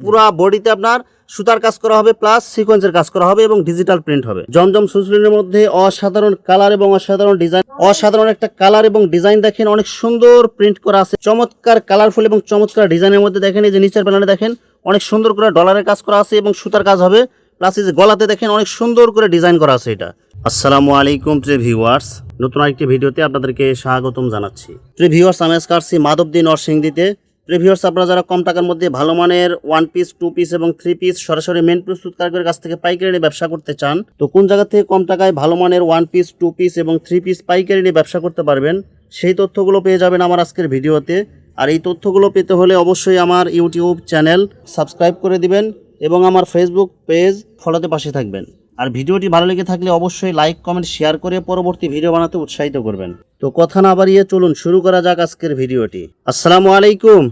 পুরা বডিতে আপনার সুতার কাজ করা হবে প্লাস সিকোয়েন্সের কাজ করা হবে এবং ডিজিটাল প্রিন্ট হবে। জমজম সুসলিনের মধ্যে অসাধারণ কালার এবং অসাধারণ ডিজাইন অসাধারণ একটা কালার এবং ডিজাইন দেখেন, অনেক সুন্দর প্রিন্ট করা আছে। চমৎকার কালারফুল এবং চমৎকার ডিজাইনের মধ্যে দেখেন, এই যে নিচের প্যানেলে দেখেন, অনেক সুন্দর করে ডলারের কাজ করা আছে এবং সুতার কাজ হবে। প্লাস এই যে গলাতে দেখেন, অনেক সুন্দর করে ডিজাইন করা আছে এটা। আসসালামু আলাইকুম, প্রিয় ভিউয়ার্স নতুন আরেকটি ভিডিওতে আপনাদেরকে স্বাগতম জানাচ্ছি। প্রিয় ভিউয়ার্স আমি আজকে আসছি মাধবদী নরসিংদীতে। প্রিভিউয়ার্স আপনারা যারা কম টাকার মধ্যে ভালো মানের ওয়ান পিস টু পিস এবং থ্রি পিস সরাসরি মেন প্রস্তুতকারকের কাছ থেকে পাইকারি নিয়ে ব্যবসা করতে চান, তো কোন জায়গা থেকে কম টাকায় ভালো মানের ওয়ান পিস টু পিস এবং থ্রি পিস পাইকারি নিয়ে ব্যবসা করতে পারবেন, সেই তথ্যগুলো পেয়ে যাবেন আমার আজকের ভিডিওতে। আর এই তথ্যগুলো পেতে হলে অবশ্যই আমার ইউটিউব চ্যানেল সাবস্ক্রাইব করে দিবেন এবং আমার ফেসবুক পেজ ফলোতে পাশে থাকবেন। আর ভিডিওটি ভালো লেগে থাকলে অবশ্যই লাইক কমেন্ট শেয়ার করে পরবর্তী ভিডিও বানাতে উৎসাহিত করবেন। তো কথা না বাড়িয়ে চলুন শুরু করা যাক আজকের ভিডিওটি। আসসালামু আলাইকুম।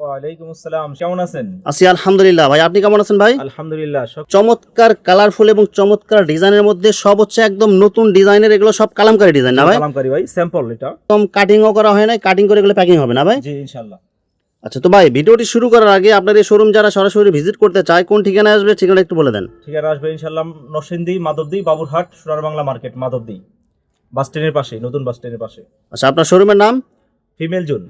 ওয়ালাইকুম আসসালাম কেমন আছেন? আছি আলহামদুলিল্লাহ। ভাই আপনি কেমন আছেন ভাই? আলহামদুলিল্লাহ সব চমৎকার কালারফুল এবং চমৎকার ডিজাইনের মধ্যে সব হচ্ছে একদম নতুন ডিজাইনের এগুলো সব কালামকারী ডিজাইন না ভাই? কালামকারী ভাই স্যাম্পল এটা। একদম কাটিংও করা হয় না কাটিং করে এগুলো প্যাকিং হবে না ভাই? জি ইনশাআল্লাহ। আচ্ছা তো ভাই ভিডিওটি শুরু করার আগে আপনার এই শোরুম যারা সরাসরি ভিজিট করতে চায় কোন ঠিকানায় আসবে ঠিকানা একটু বলে দেন। ঠিকানা আসবে ইনশাআল্লাহ নরসিংদী মাধবদী বাবুরহাট সোনার বাংলা মার্কেট মাধবদী। বাস স্ট্যান্ডের পাশে নতুন বাস স্ট্যান্ডের পাশে। আচ্ছা আপনার শোরুমের নাম? Female zone.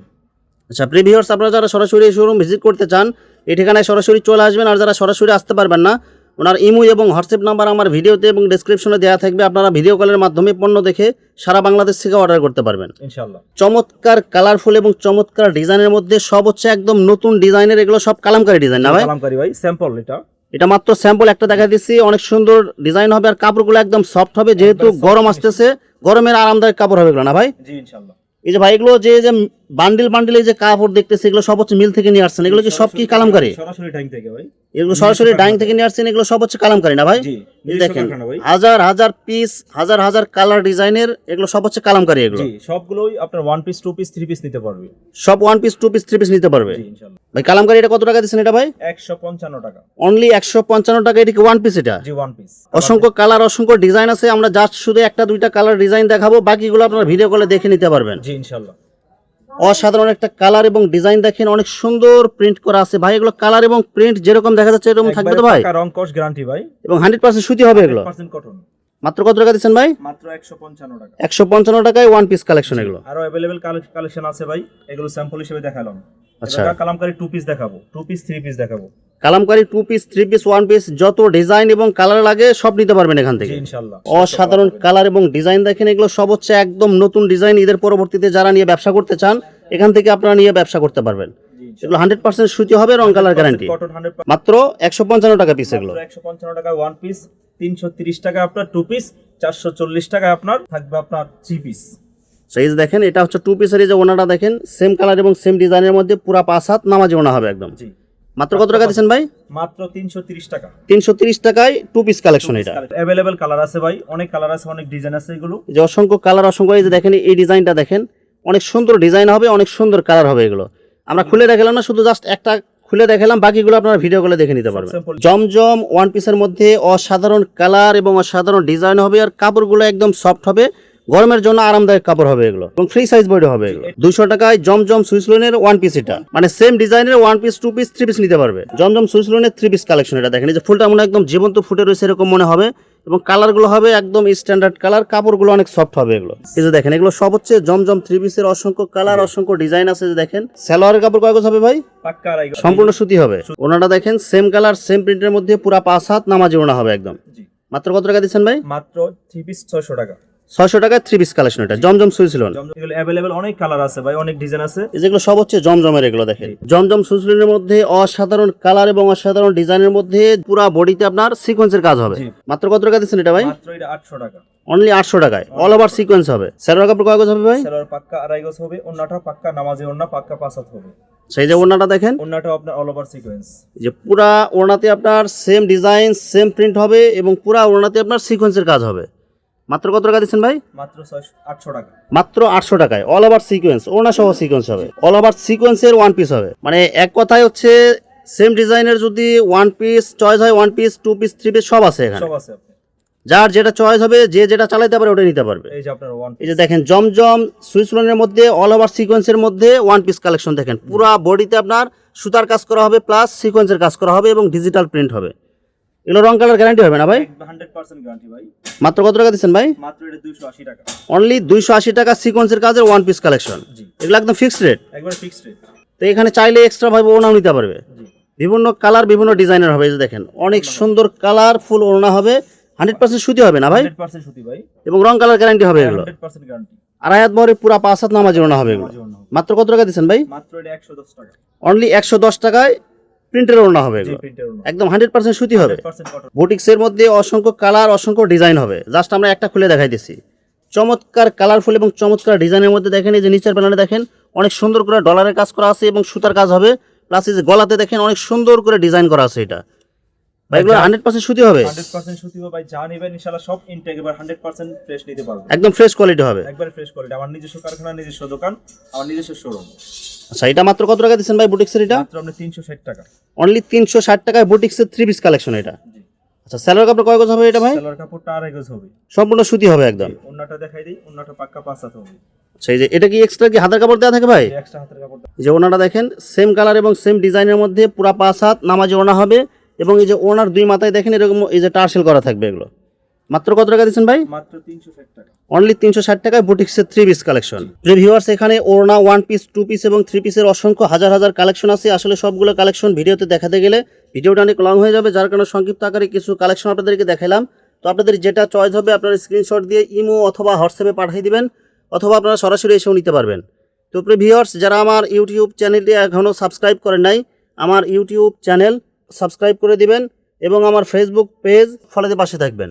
আচ্ছা প্রিভিয়ার্স আপনারা যারা সরাসরি এই শোরুম ভিজিট করতে চান এই ঠিকানায় সরাসরি চলে আসবেন আর যারা সরাসরি আসতে পারবেন না ওনার ইমো এবং হোয়াটসঅ্যাপ নাম্বার আমার ভিডিওতে এবং ডেসক্রিপশনে দেওয়া থাকবে। আপনারা ভিডিও কলের মাধ্যমে পণ্য দেখে সারা বাংলাদেশ থেকে অর্ডার করতে পারবেন। ইনশাআল্লাহ। চমৎকার কালারফুল এবং চমৎকার ডিজাইনের মধ্যে সব হচ্ছে একদম নতুন ডিজাইনের এগুলো সব কালামকারী ডিজাইন না ভাই? কালামকারী ভাই স্যাম্পল এটা। এটা মাত্র স্যাম্পল একটা দেখা দিচ্ছি অনেক সুন্দর ডিজাইন হবে আর কাপড়গুলো একদম সফট হবে যেহেতু গরম। আসতেছে গরমের আরামদায়ক কাপড় হবে এগুলো না ভাই? জি ইনশাআল্লাহ। এই যে ভাই এগুলো যে যে বান্ডিল বান্ডিলে যে কাপড় দেখতেছে এগুলো সব হচ্ছে মিল থেকে নিয়ে আসছেন। এগুলো কি সব কি কালামকারী? সরাসরি ট্যাঙ্ক থেকে ভাই। এগুলো সরাসরি ডাইং থেকে নিয়ে আসছেন এগুলো সব হচ্ছে কালামকারী না ভাই? জি দেখেন হাজার হাজার পিস হাজার হাজার কালার ডিজাইনের এগুলো সব হচ্ছে কালামকারী এগুলো। জি সবগুলোই আপনার one piece two piece three piece নিতে পারবে। সব one piece two piece three piece নিতে পারবে? জি ইনশাআল্লাহ ভাই কালামকারী এটা কত টাকা দিচ্ছেন এটা ভাই? একশো পঞ্চান্ন টাকা। অনলি একশো পঞ্চান্ন টাকা এটা কি ওয়ান পিস এটা? জি ওয়ান পিস অসংখ্য কালার অসংখ্য ডিজাইন আছে আমরা জাস্ট শুধু একটা দুইটা কালার ডিজাইন দেখাবো বাকিগুলো আপনারা ভিডিও কলে দেখে নিতে পারবেন। জি ইনশাআল্লাহ অসাধারণ একটা কালার এবং ডিজাইন দেখেন অনেক সুন্দর প্রিন্ট করা আছে। ভাই এগুলো কালার এবং প্রিন্ট যেরকম দেখা যাচ্ছে এরকম থাকবে তো ভাই? রং কস গ্যারান্টি ভাই। এবং হান্ড্রেড পার্সেন্ট সুতি হবে এগুলো। 100% কটন মাত্র কত টাকা দিচ্ছেন ভাই? মাত্র একশো পঞ্চান্ন টাকা। একশো পঞ্চান্ন টাকায় ওয়ান পিস কালেকশন এগুলো। আরও অ্যাভেলেবেল কালেকশন আছে ভাই। এগুলো স্যাম্পল হিসেবে দেখালাম। আচ্ছা। কালামকারী টু পিস দেখাবো। টু পিস থ্রি পিস দেখাবো। Kalamkari two piece three piece one piece যত ডিজাইন এবং কালার লাগে সব নিতে পারবেন এখান থেকে। অসাধারণ কালার এবং ডিজাইন দেখেন এগুলো সব হচ্ছে একদম নতুন ডিজাইন ঈদের পরবর্তীতে যারা নিয়ে ব্যবসা করতে চান এখান থেকে আপনারা নিয়ে ব্যবসা করতে পারবেন। এগুলো হান্ড্রেড পার্সেন্ট সুতি হবে রং কালার গ্যারান্টি মাত্র একশো পঞ্চান্ন টাকা পিস এগুলো। একশো পঞ্চান্ন টাকা ওয়ান পিস তিনশো তিরিশ টাকা আপনার টু পিস চারশো চল্লিশ টাকা আপনার থাকবে আপনার থ্রি পিস সাইজ দেখেন এটা হচ্ছে টু পিসের যে ওনাটা দেখেন সেম কালার এবং সেম ডিজাইনের মধ্যে পুরা পাঁচ হাত নামাজি ওনা হবে একদম। জি। মাত্র কত টাকা দিচ্ছেন ভাই? মাত্র তিনশো তিরিশ টাকা। তিনশো তিরিশ টাকায় টু পিস কালেকশন এটা। অ্যাভেলেবেল কালার আছে ভাই অনেক কালার আছে অনেক ডিজাইন আছে এগুলো। যে অসংখ্য কালার অসংখ্য এই যে দেখেন এই ডিজাইনটা দেখেন অনেক সুন্দর ডিজাইন হবে অনেক সুন্দর কালার হবে এগুলো। আমরা খুলে দেখালাম না শুধু জাস্ট একটা খুলে দেখালাম বাকিগুলো আপনারা ভিডিও করে দেখে নিতে পারবেন। জমজম ওয়ান পিসের মধ্যে অসাধারণ কালার এবং অসাধারণ ডিজাইন হবে আর কাপড়গুলো একদম সফট হবে। গরমের জন্য আরামদায়ক কাপড় হবে এগুলো এবং ফ্রি সাইজ বডি হবে এগুলো। দুশো টাকায় জমজম সুইস লোনের ওয়ান পিস এটা। মানে সেম ডিজাইনের one piece two piece three piece নিতে পারবে। জমজম সুইস লোনের থ্রি পিস কালেকশন এটা দেখেন এই যে ফুলটা মনে একদম জীবন্ত ফুটে রয়েছে এরকম মনে হবে এবং কালারগুলো হবে একদম স্ট্যান্ডার্ড কালার কাপড়গুলো অনেক সফট হবে এগুলো। এই যে দেখেন এগুলো সব হচ্ছে জমজম থ্রি পিসের অসংখ্য কালার অসংখ্য ডিজাইন আছে যে দেখেন। সালোয়ারের কাপড় কয় হবে ভাই। সম্পূর্ণ সুতি হবে। ওনাটা দেখেন সেম কালার সেম প্রিন্টের মধ্যে পুরা পাঁচ হাত নামাজি ওনা হবে একদম। মাত্র কত টাকা দিচ্ছেন ভাই? মাত্র থ্রি পিস ছয়শো টাকা। ছয়শো টাকা থ্রি পিস কালেকশন এটা। জমজম জমজম এগুলো অ্যাভেলেবেল অনেক কালার আছে ভাই অনেক ডিজাইন আছে। যেগুলো সব হচ্ছে জমজমের এগুলো দেখেন। জমজম সুইসিলনের মধ্যে অসাধারণ কালার এবং অসাধারণ ডিজাইনের মধ্যে পুরা বডিতে আপনার সিকোয়েন্সের কাজ হবে। মাত্র কত টাকা দিচ্ছেন এটা ভাই? মাত্র এটা আটশো টাকা। অনলি আটশো টাকায়। অল ওভার সিকোয়েন্স হবে। স্যালোয়ার কাপড় কয় গজ হবে ভাই? সেলোয়ার পাক্কা আড়াই গজ হবে অন্যটা পাক্কা নামাজে অন্য পাক্কা পাঁচাত হবে। সেই যে ওনাটা দেখেন। অন্যটাও আপনার অল ওভার সিকোয়েন্স যে পুরা ওড়নাতে আপনার সেম ডিজাইন সেম প্রিন্ট হবে এবং পুরা ওড়নাতে আপনার সিকোয়েন্সের কাজ হবে। মাত্র কত টাকা দিচ্ছেন ভাই? মাত্র আটশো টাকা। মাত্র আটশো টাকায়। অল ওভার সিকোয়েন্স ওড়না সহ সিকোয়েন্স হবে। অল ওভার সিকোয়েন্সের ওয়ান পিস হবে। মানে এক কথায় হচ্ছে সেম ডিজাইনের যদি ওয়ান পিস চয়েস হয় one piece two piece three piece সব আছে এখানে। সব আছে যার যেটা চয়েস হবে যে যেটা চালাইতে পারে ওটা নিতে পারবে। এই যে আপনার ওয়ান এই যে দেখেন জমজম সুইসলনের মধ্যে অল ওভার সিকোয়েন্সের মধ্যে ওয়ান পিস কালেকশন দেখেন। পুরা বডিতে আপনার সুতার কাজ করা হবে প্লাস সিকোয়েন্সের কাজ করা হবে এবং ডিজিটাল প্রিন্ট হবে। এগুলো রং কালার গ্যারান্টি হবে না ভাই? গ্যারান্টি মাত্র কত টাকা দিচ্ছেন ভাই? মাত্র এটা দুইশো আশি টাকা। অনলি দুইশো আশি টাকা সিকোয়েন্সের কাজের ওয়ান পিস কালেকশন এগুলো একদম ফিক্সড রেট একবার ফিক্সড রেট তো এখানে চাইলে এক্সট্রা ভাবে ওড়নাও নিতে পারবে। বিভিন্ন কালার বিভিন্ন ডিজাইনের হবে এই যে দেখেন। অনেক সুন্দর কালারফুল ওড়না হবে। হান্ড্রেড পার্সেন্ট সুতি হবে না ভাই? সুতি ভাই। এবং রং কালার গ্যারান্টি হবে এগুলো। আড়াই হাত বহরে পুরা পাঁচ হাত নামাজ ওড়না হবে এগুলো। মাত্র কত টাকা দিচ্ছেন ভাই? মাত্র এটা একশো দশ টাকা। অনলি একশো দশ টাকায় প্রিন্টের ওড়না হবে এগুলো। একদম হান্ড্রেড পার্সেন্ট সুতি হবে। বুটিক্সের মধ্যে অসংখ্য কালার অসংখ্য ডিজাইন হবে। জাস্ট আমরা একটা খুলে দেখাই দিচ্ছি চমৎকার কালারফুল এবং চমৎকার ডিজাইনের মধ্যে দেখেন এই যে নিচের প্যানেলে দেখেন অনেক সুন্দর করে ডলারের কাজ করা আছে এবং সুতার কাজ হবে। প্লাস এই যে গলাতে দেখেন অনেক সুন্দর করে ডিজাইন করা আছে এটা। এগুলো হান্ড্রেড পার্সেন্ট সুতি হবে। হান্ড্রেড পার্সেন্ট সুতি হবে। ভাই যা নেবেন ইনশাল্লাহ সব ইনটেক এবার হান্ড্রেড পার্সেন্ট ফ্রেশ নিতে পারবেন। একদম ফ্রেশ কোয়ালিটি হবে। একবারে ফ্রেশ কোয়ালিটি আমার নিজস্ব কারখানা নিজস্ব দোকান আমার নিজস্ব শোরুম আচ্ছা এটা মাত্র কত টাকা দিচ্ছেন ভাই বুটিক্সের এটা? মাত্র আপনি তিনশো ষাট টাকা। অনলি তিনশো ষাট টাকায় বুটিক্সের থ্রি পিস কালেকশন এটা। আচ্ছা স্যালোয়ার কাপড় কয় গজ হবে এটা ভাই? সালোয়ার কাপড়টা আড়াই গজ হবে। সম্পূর্ণ সুতি হবে একদম। অন্যটা দেখাই দিই অন্যটা পাক্কা পাঁচ হাত হবে। আচ্ছা এই যে এটা কি এক্সট্রা কি হাতের কাপড় দেওয়া থাকে ভাই? এক্সট্রা হাতের কাপড়টা এই যে ওনাটা দেখেন সেম কালার এবং সেম ডিজাইনের মধ্যে পুরা পাঁচ হাত নামাজি ওনা হবে এবং এই যে ওনার দুই মাথায় দেখেন এরকম এই যে টার্সেল করা থাকবে এগুলো। মাত্র কত টাকা দিচ্ছেন ভাই? মাত্র তিনশো ষাট টাকা। অনলি তিনশো ষাট টাকায় বুটিক্সের থ্রি পিস কালেকশন যে ভিউয়ার্স এখানে ওড়না ওয়ান পিস টু পিস এবং থ্রি পিসের অসংখ্য হাজার হাজার কালেকশন আছে। আসলে সবগুলো কালেকশন ভিডিওতে দেখাতে গেলে ভিডিওটা অনেক লং হয়ে যাবে। যার কারণে সংক্ষিপ্ত আকারে কিছু কালেকশন আপনাদেরকে দেখাইলাম। তো আপনাদের যেটা চয়েস হবে আপনারা স্ক্রিনশট দিয়ে ইমো অথবা হোয়াটসঅ্যাপে পাঠিয়ে দিবেন অথবা আপনারা সরাসরি এসেও নিতে পারবেন। তো প্রিয় ভিউয়ার্স যারা আমার ইউটিউব চ্যানেলটি এখনও সাবস্ক্রাইব করেন নাই আমার ইউটিউব চ্যানেল সাবস্ক্রাইব করে দিবেন এবং আমার ফেসবুক পেজ ফলোতে পাশে থাকবেন।